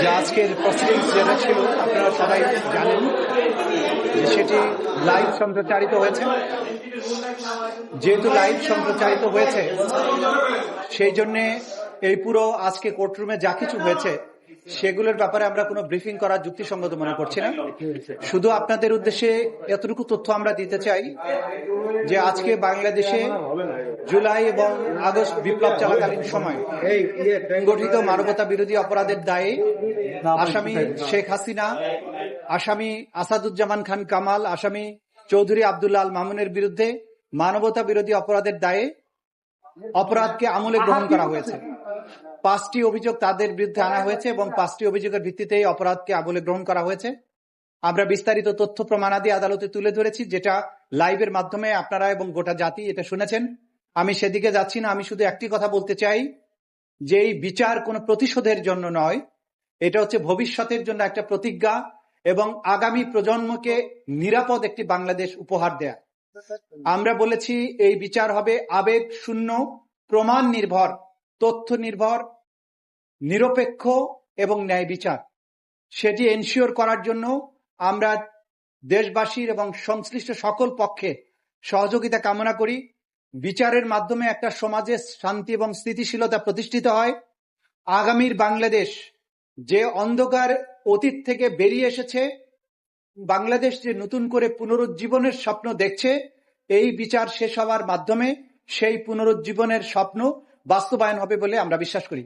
যে আজকের প্রসিডিংস যেটা ছিল, আপনারা সবাই জানেন যে সেটি লাইভ সম্প্রচারিত হয়েছে। যেহেতু লাইভ সম্প্রচারিত হয়েছে, সেই জন্য এই পুরো আজকে কোর্টরুমে যা কিছু হয়েছে, সেগুলোর ব্যাপারে আমরা কোনো ব্রিফিং করার যুক্তিসঙ্গত মনে করছি না। শুধু আপনাদের উদ্দেশ্যে এতটুকু তথ্য আমরা দিতে চাই যে আজকে বাংলাদেশে জুলাই এবং আগস্ট বিপ্লব চলাকালীন সময় গঠিত মানবতা বিরোধী অপরাধের দায়ে আসামি শেখ হাসিনা আসামি আসাদুজ্জামান খান কামাল আসামি চৌধুরী আবদুল্লাহ আল মামুনের বিরুদ্ধে মানবতা বিরোধী অপরাধের দায়ে অপরাধকে আমলে গ্রহণ করা হয়েছে। পাঁচটি অভিযোগ তাদের বিরুদ্ধে আনা হয়েছে এবং পাঁচটি অভিযোগের ভিত্তিতে এই অপরাধকে আমলে গ্রহণ করা হয়েছে। আমরা বিস্তারিত তথ্য প্রমাণাদি আদালতে তুলে ধরেছি যেটা লাইভের মাধ্যমে আপনারা এবং গোটা জাতি এটা শুনেছেন। আমি সেদিকে যাচ্ছি না, আমি শুধু একটি কথা বলতে চাই, যে এই বিচার কোনো প্রতিশোধের জন্য নয়, এটা হচ্ছে ভবিষ্যতের জন্য একটা প্রতিজ্ঞা এবং আগামী প্রজন্মকে নিরাপদ একটি বাংলাদেশ উপহার দেয়া। আমরা বলেছি এই বিচার হবে আবেগ শূন্য, প্রমাণ নির্ভর, তথ্য নির্ভর, নিরপেক্ষ এবং ন্যায় বিচার। সেটি এনশিওর করার জন্য আমরা দেশবাসীর এবং সংশ্লিষ্ট সকল পক্ষে সহযোগিতা কামনা করি। বিচারের মাধ্যমে একটা সমাজে শান্তি এবং স্থিতিশীলতা প্রতিষ্ঠিত হয়। আগামীর বাংলাদেশ যে অন্ধকার অতীত থেকে বেরিয়ে এসেছে, বাংলাদেশ যে নতুন করে পুনরুজ্জীবনের স্বপ্ন দেখছে, এই বিচার শেষ হওয়ার মাধ্যমে সেই পুনরুজ্জীবনের স্বপ্ন বাস্তবায়ন হবে বলে আমরা বিশ্বাস করি।